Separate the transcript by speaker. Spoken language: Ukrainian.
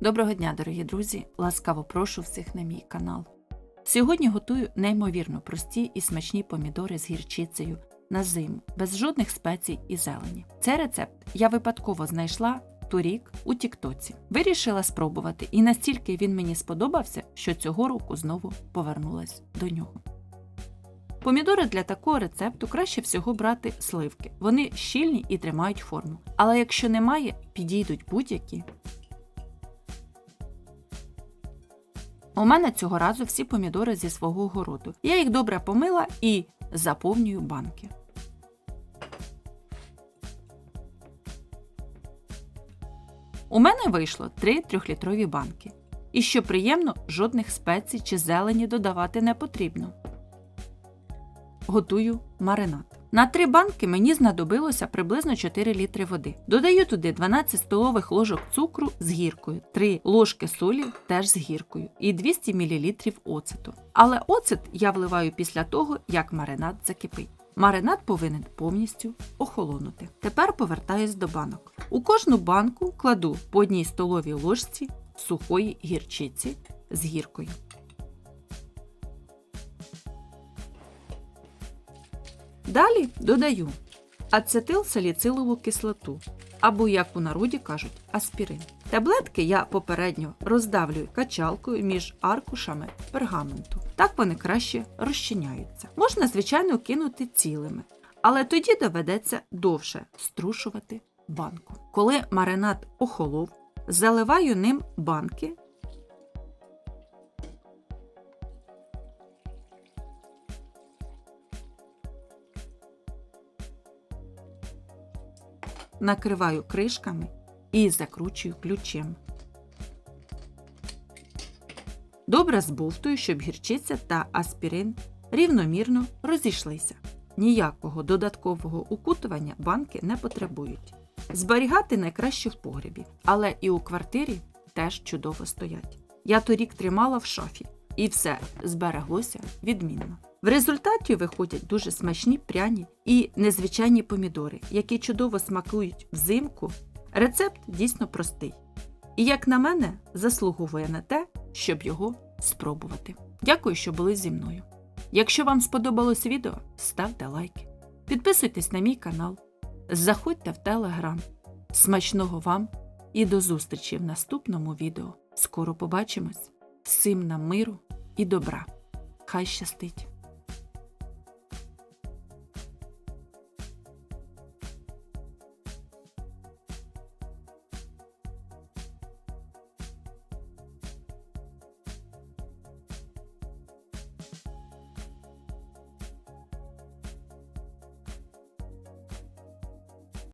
Speaker 1: Доброго дня, дорогі друзі! Ласкаво прошу всіх на мій канал. Сьогодні готую неймовірно прості і смачні помідори з гірчицею на зиму, без жодних спецій і зелені. Цей рецепт я випадково знайшла торік у Тіктоці. Вирішила спробувати, і настільки він мені сподобався, що цього року знову повернулась до нього. Помідори для такого рецепту краще всього брати сливки. Вони щільні і тримають форму. Але якщо немає, підійдуть будь-які У мене цього разу всі помідори зі свого городу. Я їх добре помила і заповнюю банки. У мене вийшло 3 трьохлітрові банки. І що приємно, жодних спецій чи зелені додавати не потрібно. Готую маринад. На три банки мені знадобилося приблизно 4 літри води. Додаю туди 12 столових ложок цукру з гіркою, 3 ложки солі теж з гіркою і 200 мл оцету. Але оцет я вливаю після того, як маринад закипить. Маринад повинен повністю охолонути. Тепер повертаюсь до банок. У кожну банку кладу по одній столовій ложці сухої гірчиці з гіркою. Далі додаю ацетилсаліцилову кислоту, або, як у народі кажуть, аспірин. Таблетки я попередньо роздавлюю качалкою між аркушами пергаменту. Так вони краще розчиняються. Можна, звичайно, кинути цілими, але тоді доведеться довше струшувати банку. Коли маринад охолов, заливаю ним банки накриваю кришками і закручую ключем. Добре збовтую, щоб гірчиця та аспірин рівномірно розійшлися. Ніякого додаткового укутування банки не потребують. Зберігати найкраще в погребі, але і у квартирі теж чудово стоять. Я торік тримала в шафі, і все збереглося відмінно. В результаті виходять дуже смачні пряні і незвичайні помідори, які чудово смакують взимку. Рецепт дійсно простий. І, як на мене, заслуговує на те, щоб його спробувати. Дякую, що були зі мною. Якщо вам сподобалось відео, ставте лайки, підписуйтесь на мій канал, заходьте в телеграм. Смачного вам і до зустрічі в наступному відео. Скоро побачимось! Всім нам миру і добра! Хай щастить!